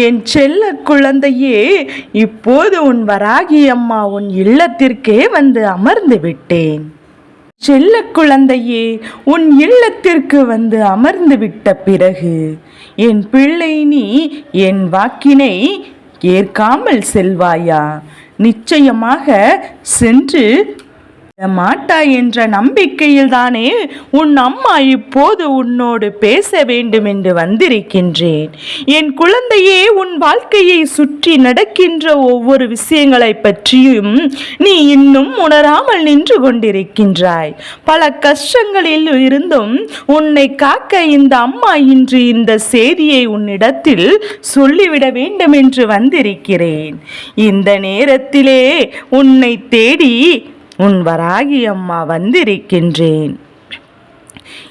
என் செல்ல குழந்தையே இப்போது உன் வராகி அம்மா உன் இல்லத்திற்கே வந்து அமர்ந்து விட்டேன். செல்ல குழந்தையே உன் இல்லத்திற்கு வந்து அமர்ந்து விட்ட பிறகு என் பிள்ளை நீ என் வாக்கினை ஏற்காமல் செல்வாயா? நிச்சயமாக சென்று மாட்டாய் என்ற நம்பிக்கையில்தானே உன் அம்மா இப்போது உன்னோடு பேச வேண்டும் என்று வந்திருக்கின்றேன். என் குழந்தையே உன் வாழ்க்கையை சுற்றி நடக்கின்ற ஒவ்வொரு விஷயங்களை பற்றியும் நீ இன்னும் உணராமல் நின்று கொண்டிருக்கின்றாய். பல கஷ்டங்களில் இருந்தும் உன்னை காக்க இந்த அம்மா இன்று இந்த செய்தியை உன்னிடத்தில் சொல்லிவிட வேண்டும் என்று வந்திருக்கிறேன். இந்த நேரத்திலே உன்னை தேடி உன் வராகி அம்மா வந்திருக்கின்றேன்.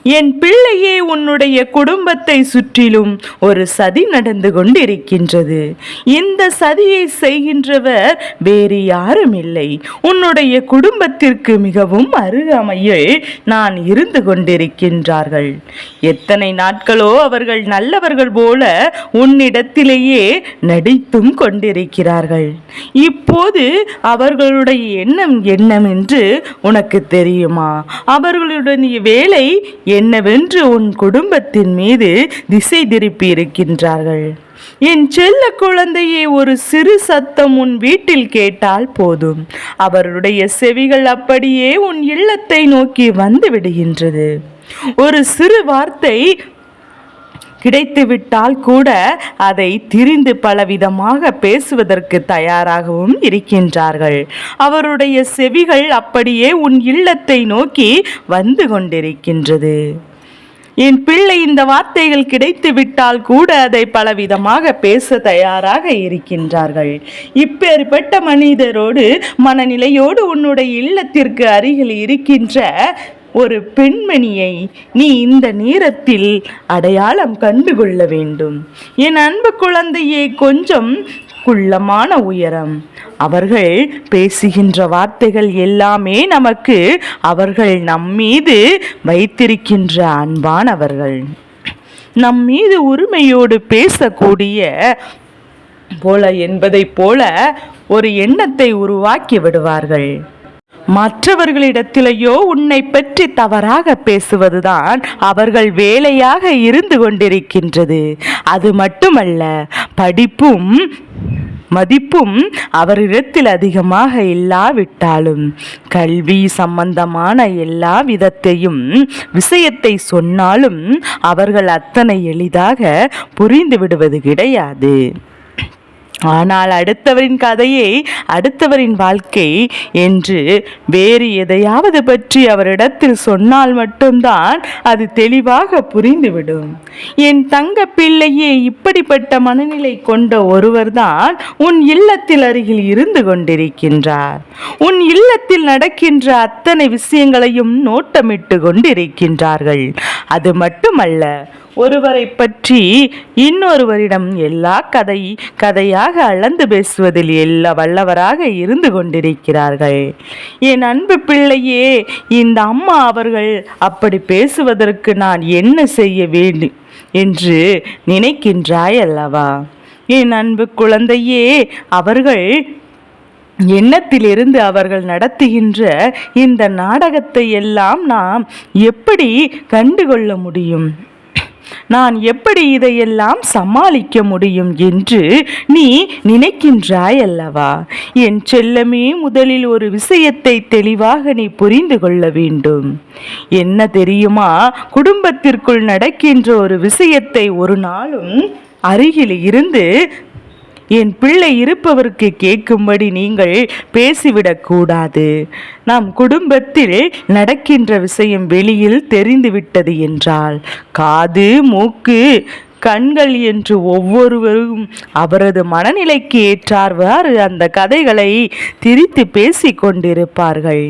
என் பிள்ளையே உன்னுடைய குடும்பத்தை சுற்றிலும் ஒரு சதி நடந்து கொண்டிருக்கின்றது. இந்த சதியை செய்கின்றவர் வேறு யாரும் இல்லை உன்னுடைய குடும்பத்திற்கு மிகவும் அருகாமையில் நான் இருந்து கொண்டிருக்கின்றார்கள். எத்தனை நாட்களோ அவர்கள் நல்லவர்கள் போல உன்னிடத்திலேயே நடித்தும் கொண்டிருக்கிறார்கள். இப்போது அவர்களுடைய எண்ணம் என்னம் என்று உனக்கு தெரியுமா? அவர்களுடைய வேலை என்னவென்று உன் குடும்பத்தின் மீது திசை திருப்பி இருக்கின்றார்கள். என் செல்ல குழந்தையை ஒரு சிறு சத்தம் உன் வீட்டில் கேட்டால் போதும். அவருடைய செவிகள் அப்படியே உன் இல்லத்தை நோக்கி வந்து விடுகின்றது. ஒரு சிறு வார்த்தை கிடைத்துவிட்டால் கூட அதை திரிந்து பலவிதமாக பேசுவதற்கு தயாராகவும் இருக்கின்றார்கள். அவருடைய செவிகள் அப்படியே உன் இல்லத்தை நோக்கி வந்து கொண்டிருக்கின்றது. என் பிள்ளை இந்த வார்த்தைகள் கிடைத்து விட்டால் கூட அதை பலவிதமாக பேச தயாராக இருக்கின்றார்கள். இப்பேற்பட்ட மனிதரோடு மனநிலையோடு உன்னுடைய இல்லத்திற்கு அருகில் இருக்கின்ற ஒரு பெண்மணியை நீ இந்த நேரத்தில் அடையாளம் கண்டுகொள்ள வேண்டும். என் அன்பு குழந்தையே கொஞ்சம் குள்ளமான உயரம். அவர்கள் பேசுகின்ற வார்த்தைகள் எல்லாமே நமக்கு அவர்கள் நம்மீது வைத்திருக்கின்ற அன்பானவர்கள். நம் மீது உரிமையோடு பேசக்கூடிய போல என்பதைப் போல ஒரு எண்ணத்தை உருவாக்கி விடுவார்கள். மற்றவர்களிடத்திலேயோ உன்னை பற்றி தவறாக பேசுவதுதான் அவர்கள் வேலையாக இருந்து கொண்டிருக்கின்றது. அது மட்டுமல்ல படிப்பும் மதிப்பும் அவரிடத்தில் அதிகமாக இல்லாவிட்டாலும் கல்வி சம்பந்தமான எல்லா விதத்தையும் விஷயத்தை சொன்னாலும் அவர்கள் அத்தனை எளிதாக புரிந்து விடுவது கிடையாது. ஆனால் அடுத்தவரின் கதையை அடுத்தவரின் வாழ்க்கை என்று வேறு எதையாவது பற்றி அவரிடத்தில் சொன்னால் மட்டும்தான் அது தெளிவாக புரிந்துவிடும். என் தங்க பிள்ளையே இப்படிப்பட்ட மனநிலை கொண்ட ஒருவர்தான் உன் இல்லத்தில் அருகில் இருந்து கொண்டிருக்கின்றார். உன் இல்லத்தில் நடக்கின்ற அத்தனை விஷயங்களையும் நோட்டமிட்டு கொண்டிருக்கின்றார்கள். அது மட்டுமல்ல ஒருவரை பற்றி இன்னொருவரிடம் எல்லா கதை கதையாக அளந்து பேசுவதில் எல்லா வல்லவராக இருந்து கொண்டிருக்கிறார்கள். என் அன்பு பிள்ளையே இந்த அம்மா அவர்கள் அப்படி பேசுவதற்கு நான் என்ன செய்ய வேண்டும் என்று நினைக்கின்றாய் அல்லவா என் அன்பு குழந்தையே அவர்கள் எண்ணத்திலிருந்து அவர்கள் நடத்துகின்ற இந்த நாடகத்தை எல்லாம் நாம் எப்படி கண்டுகொள்ள முடியும்? நான் எப்படி இதையெல்லாம் சமாளிக்க முடியும் என்று நீ நினைக்கின்றாய் அல்லவா என் செல்லமே முதலில் ஒரு விஷயத்தை தெளிவாக நீ புரிந்து கொள்ள வேண்டும். என்ன தெரியுமா? குடும்பத்திற்குள் நடக்கின்ற ஒரு விஷயத்தை ஒரு நாளும் அருகில் இருந்து என் பிள்ளை இருப்பவருக்கு கேட்கும்படி நீங்கள் பேசிவிடக்கூடாது. நம் குடும்பத்தில் நடக்கின்ற விஷயம் வெளியில் தெரிந்துவிட்டது என்றால் காது மூக்கு கண்கள் என்று ஒவ்வொருவரும் அவரது மனநிலைக்கு ஏற்றார்வாறு அந்த கதைகளை திரித்து பேசிக் கொண்டிருப்பார்கள்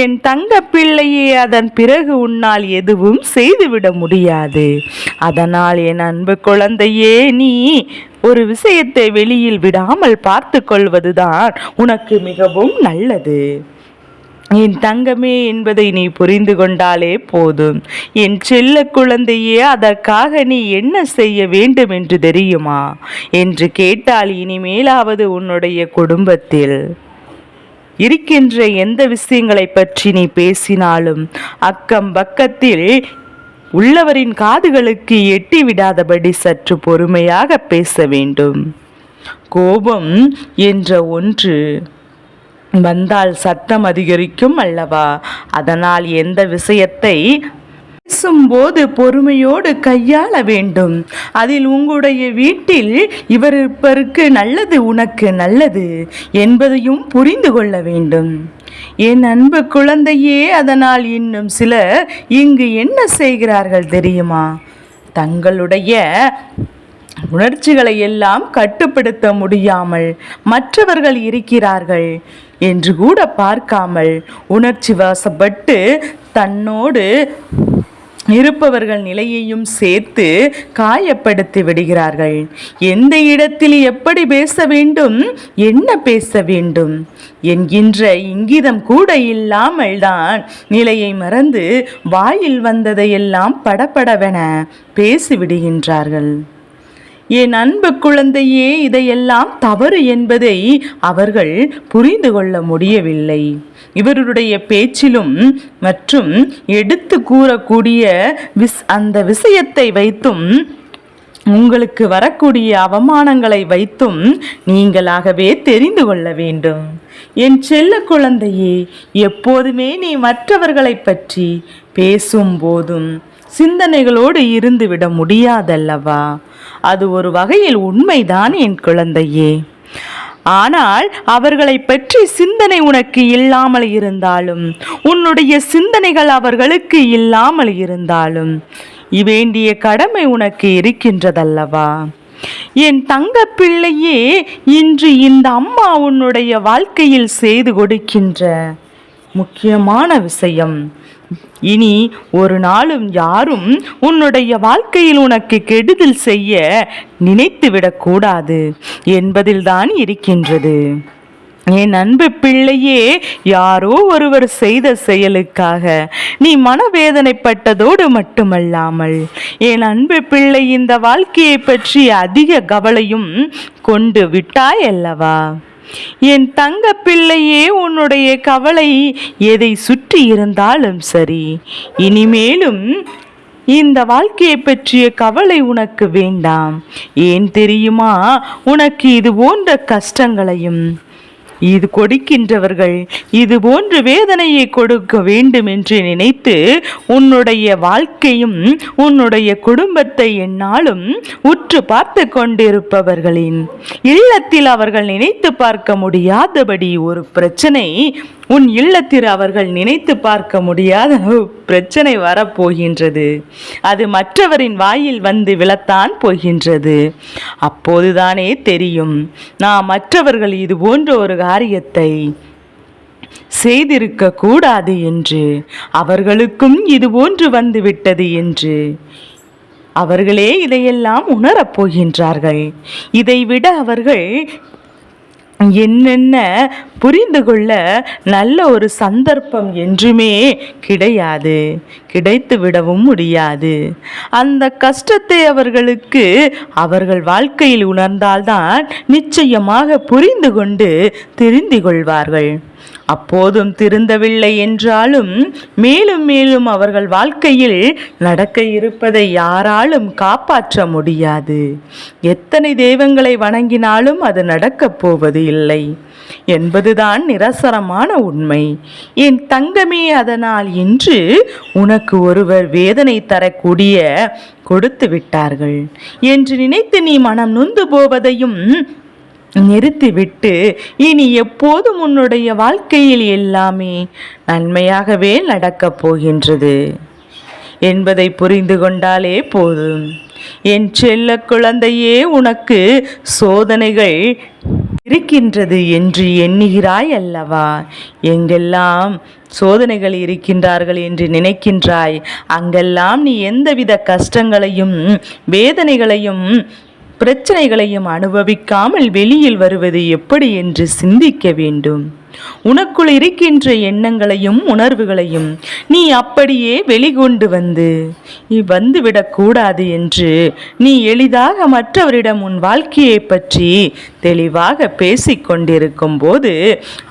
என் தங்க பிள்ளையே அதன் பிறகு உன்னால் எதுவும் செய்துவிட முடியாது. அதனால் என் அன்பு குழந்தையே நீ ஒரு விஷயத்தை வெளியில் விடாமல் பார்த்து கொள்வதுதான் உனக்கு மிகவும் நல்லது. என் தங்கமே என்பதை நீ புரிந்து கொண்டாலே போதும். என் செல்ல குழந்தையே அதற்காக நீ என்ன செய்ய வேண்டும் என்று தெரியுமா? என்று கேட்டால் இனிமேலாவது உன்னுடைய குடும்பத்தில். இருக்கின்ற எந்த விஷயங்களை பற்றி நீ பேசினாலும் அக்கம் பக்கத்தில் உள்ளவரின் காதுகளுக்கு எட்டி விடாதபடி சற்று பொறுமையாக பேச வேண்டும். கோபம் என்ற ஒன்று வந்தால் சத்தம் அதிகரிக்கும் அல்லவா? அதனால் எந்த விஷயத்தை பேசும்போது பொறுமையோடு கையாள வேண்டும். அதில் உங்களுடைய வீட்டில் இவர் இருப்பருக்கு நல்லது உனக்கு நல்லது என்பதையும் புரிந்து கொள்ள வேண்டும். என் அன்பு குழந்தையே அதனால் இன்னும் சிலர் இங்கு என்ன செய்கிறார்கள் தெரியுமா? தங்களுடைய உணர்ச்சிகளை எல்லாம் கட்டுப்படுத்த முடியாமல் மற்றவர்கள் இருக்கிறார்கள். என்று கூட பார்க்காமல் உணர்ச்சி வாசப்பட்டு தன்னோடு இருப்பவர்கள் நிலையையும் சேர்த்து காயப்படுத்தி விடுகிறார்கள். எந்த இடத்தில் எப்படி பேச வேண்டும் என்ன பேச வேண்டும் என்கின்ற இங்கிதம் கூட இல்லாமல் தான் நிலையை மறந்து வாயில் வந்ததையெல்லாம் படபடவென பேசிவிடுகின்றார்கள். என் அன்பு குழந்தையே இதையெல்லாம் தவறு என்பதை அவர்கள் புரிந்து கொள்ள முடியவில்லை. இவருடைய பேச்சிலும் மற்றும் எடுத்து கூறக்கூடிய விஸ் அந்த விஷயத்தை வைத்தும் உங்களுக்கு வரக்கூடிய அவமானங்களை வைத்தும் நீங்களாகவே தெரிந்து கொள்ள வேண்டும். என் செல்ல குழந்தையே எப்போதுமே நீ மற்றவர்களை பற்றி பேசும் போதும் சிந்தனைகளோடு இருந்துவிட முடியாதல்லவா? அது ஒரு வகையில் உண்மைதான் என் குழந்தையே. ஆனால் அவர்களை பற்றி சிந்தனை உனக்கு இல்லாமல் இருந்தாலும் உன்னுடைய சிந்தனைகள் அவர்களுக்கு இல்லாமல் இருந்தாலும் வேண்டிய கடமை உனக்கு இருக்கின்றதல்லவா? என் தங்க பிள்ளையே இன்று இந்த அம்மா உன்னுடைய வாழ்க்கையில் செய்து கொடுக்கின்ற முக்கியமான விஷயம் இனி ஒரு நாளும் யாரும் உன்னுடைய வாழ்க்கையில் உனக்கு கெடுதல் செய்ய நினைத்துவிடக்கூடாது என்பதில்தான் இருக்கின்றது. என் அன்பு பிள்ளையே யாரோ ஒருவர் செய்த செயலுக்காக நீ மனவேதனைப்பட்டதோடு மட்டுமல்லாமல் என் அன்பு பிள்ளை இந்த வாழ்க்கையை பற்றி அதிக கவலையும் கொண்டு விட்டாய் அல்லவா? என் தங்க பிள்ளையே உன்னுடைய கவலை எதை சுற்றி இருந்தாலும் சரி. இனிமேலும் இந்த வாழ்க்கையை பற்றிய கவலை உனக்கு வேண்டாம். ஏன் தெரியுமா? உனக்கு இது போன்ற கஷ்டங்களையும் இது கொடுக்கின்றவர்கள் இது போன்று வேதனையை கொடுக்க வேண்டும் என்று நினைத்து உன்னுடைய வாழ்க்கையும் உன்னுடைய குடும்பத்தை என்னாலும் உற்று பார்த்து கொண்டிருப்பவர்களின் இல்லத்தில் அவர்கள் நினைத்து பார்க்க முடியாதபடி ஒரு பிரச்சனை உன் இல்லத்தில் அவர்கள் நினைத்து பார்க்க முடியாத பிரச்சனை வரப்போகின்றது. அது மற்றவரின் வாயில் வந்து விழத்தான் போகின்றது. அப்போதுதானே தெரியும். நான் மற்றவர்கள் இது போன்ற ஒரு காரியத்தை செய்திருக்க கூடாது என்று. அவர்களுக்கும் இது போன்று வந்துவிட்டது என்று. அவர்களே இதையெல்லாம் உணரப் போகின்றார்கள். இதைவிட அவர்கள் என்னென்ன புரிந்து கொள்ள நல்ல ஒரு சந்தர்ப்பம் என்றுமே கிடையாது. கிடைத்து விடவும் முடியாது. அந்த கஷ்டத்தை அவர்களுக்கு அவர்கள் வாழ்க்கையில் உணர்ந்தால்தான் நிச்சயமாக புரிந்து கொண்டு தெரிந்து கொள்வார்கள். அப்போதும் திருந்தவில்லை என்றாலும் மேலும் மேலும் அவர்கள் வாழ்க்கையில் நடக்க இருப்பதை யாராலும் காப்பாற்ற முடியாது. எத்தனை தெய்வங்களை வணங்கினாலும் அது நடக்கப் போவது இல்லை. என்பதுதான் நிரசரமான உண்மை. என் தங்கமே அதனால் இன்று உனக்கு ஒருவர் வேதனை தரக்கூடிய கொடுத்து விட்டார்கள். என்று நினைத்து நீ மனம் நொந்து போவதையும் நிறுத்திவிட்டு இனி எப்போதும் உன்னுடைய வாழ்க்கையில் எல்லாமே நன்மையாகவே நடக்கப் போகின்றது. என்பதை புரிந்து கொண்டாலே போதும். என் செல்ல குழந்தையே உனக்கு சோதனைகள் இருக்கின்றது என்று எண்ணுகிறாய் அல்லவா? எங்கெல்லாம் சோதனைகள் இருக்கின்றார்கள் என்று நினைக்கின்றாய் அங்கெல்லாம் நீ எந்தவித கஷ்டங்களையும் வேதனைகளையும் பிரச்சனைகளையும் அனுபவிக்காமல் வெளியில் வருவது எப்படி என்று சிந்திக்க வேண்டும். உனக்குள் இருக்கின்ற எண்ணங்களையும் உணர்வுகளையும் நீ அப்படியே வெளிகொண்டு வந்து நீ வந்துவிடக்கூடாது என்று நீ எளிதாக மற்றவரிடம் உன் வாழ்க்கையை பற்றி தெளிவாக பேசிக்கொண்டிருக்கும் போது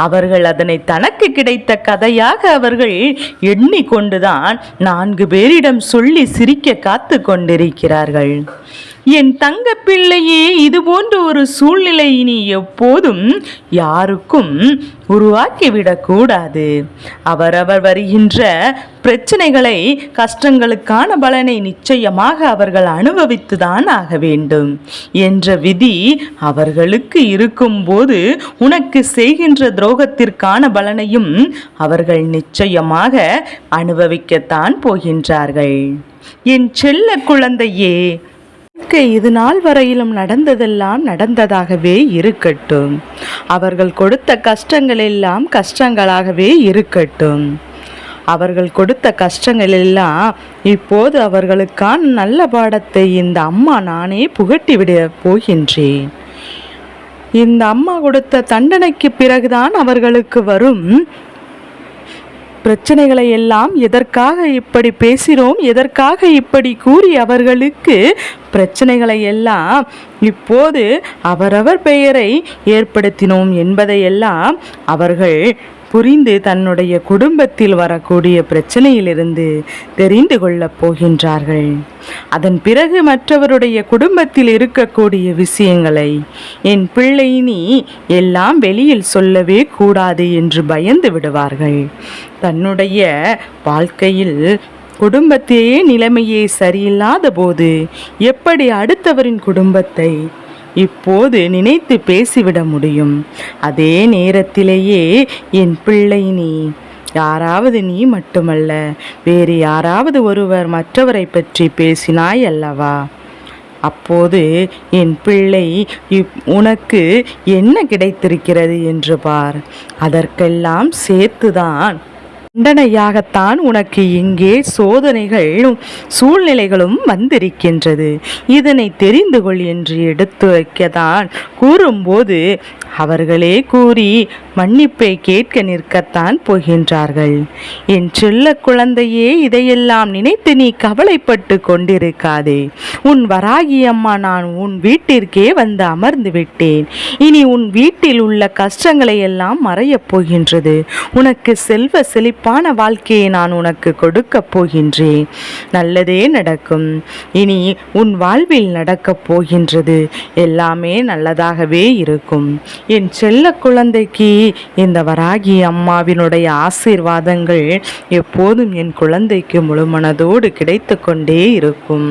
அவர்கள் அதனை தனக்கு கிடைத்த கதையாக அவர்கள் எண்ணிக்கொண்டுதான் நான்கு பேரிடம் சொல்லி சிரிக்க காத்து கொண்டிருக்கிறார்கள். என் தங்க பிள்ளையே இது போன்ற ஒரு சூழ்நிலை இனி எப்போதும் யாருக்கும் உருவாக்கிவிடக்கூடாது அவரவர் வருகின்ற பிரச்சனைகளை கஷ்டங்களுக்கான பலனை நிச்சயமாக அவர்கள் அனுபவித்துதான் ஆக வேண்டும் என்ற விதி அவர்களுக்கு இருக்கும்போது உனக்கு செய்கின்ற துரோகத்திற்கான பலனையும் அவர்கள் நிச்சயமாக அனுபவிக்கத்தான் போகின்றார்கள். என் செல்ல குழந்தையே வாழ்க்கை இது நாள் வரையிலும் நடந்ததெல்லாம் நடந்ததாகவே இருக்கட்டும். அவர்கள் கொடுத்த கஷ்டங்கள் எல்லாம் கஷ்டங்களாகவே இருக்கட்டும். அவர்கள் கொடுத்த கஷ்டங்கள் எல்லாம் இப்போது அவர்களுக்கான நல்ல பாடத்தை இந்த அம்மா நானே புகட்டிவிட போகின்றேன். இந்த அம்மா கொடுத்த தண்டனைக்கு பிறகுதான் அவர்களுக்கு வரும் பிரச்சனைகளை எல்லாம் எதற்காக இப்படி பேசினோம்? எதற்காக இப்படி கூறி அவர்களுக்கு பிரச்சனைகளை எல்லாம் இப்போது அவரவர் பெயரை ஏற்படுத்தினோம் என்பதையெல்லாம் அவர்கள் புரிந்து தன்னுடைய குடும்பத்தில் வரக்கூடிய பிரச்சனையிலிருந்து தெரிந்து கொள்ளப் போகின்றார்கள். அதன் பிறகு மற்றவருடைய குடும்பத்தில் இருக்கக்கூடிய விஷயங்களை என் பிள்ளை நீ எல்லாம் வெளியில் சொல்லவே கூடாது என்று பயந்து விடுவார்கள். தன்னுடைய வாழ்க்கையில் குடும்பத்தையே நிலைமையே சரியில்லாத போது எப்படி அடுத்தவரின் குடும்பத்தை இப்போது நினைத்து பேசிவிட முடியும். அதே நேரத்திலேயே என் பிள்ளை நீ யாராவது நீ மட்டுமல்ல வேறு யாராவது ஒருவர் மற்றவரை பற்றி பேசினாய் அல்லவா? அப்போது என் பிள்ளை இப் உனக்கு என்ன கிடைத்திருக்கிறது என்று பார். அதற்கெல்லாம் சேர்த்துதான் தண்டனையாகத்தான் உனக்கு இங்கே சோதனைகளும் சூழ்நிலைகளும் வந்திருக்கின்றது. இதனை தெரிந்து கொள் என்று எடுத்து வைக்கத்தான் கூறும்போது அவர்களே கூறி மன்னிப்பை கேட்க நிற்கத்தான் போகின்றார்கள். என் செல்ல குழந்தையே இதையெல்லாம் நினைத்து நீ கவலைப்பட்டு கொண்டிருக்காதே. உன் வராகி அம்மா நான் உன் வீட்டிற்கே வந்து அமர்ந்து விட்டேன். இனி உன் வீட்டில் உள்ள கஷ்டங்களை எல்லாம் மறையப் போகின்றது. உனக்கு செல்வ சிறப்பான வாழ்க்கையை நான் உனக்கு கொடுக்கப் போகின்றேன். நல்லதே நடக்கும். இனி உன் வாழ்வில் நடக்கப் போகின்றது. எல்லாமே நல்லதாகவே இருக்கும். என் செல்ல குழந்தைக்கு இந்த வராகி அம்மாவினுடைய ஆசீர்வாதங்கள் எப்போதும் என் குழந்தைக்கு முழுமனதோடு கிடைத்து கொண்டே இருக்கும்.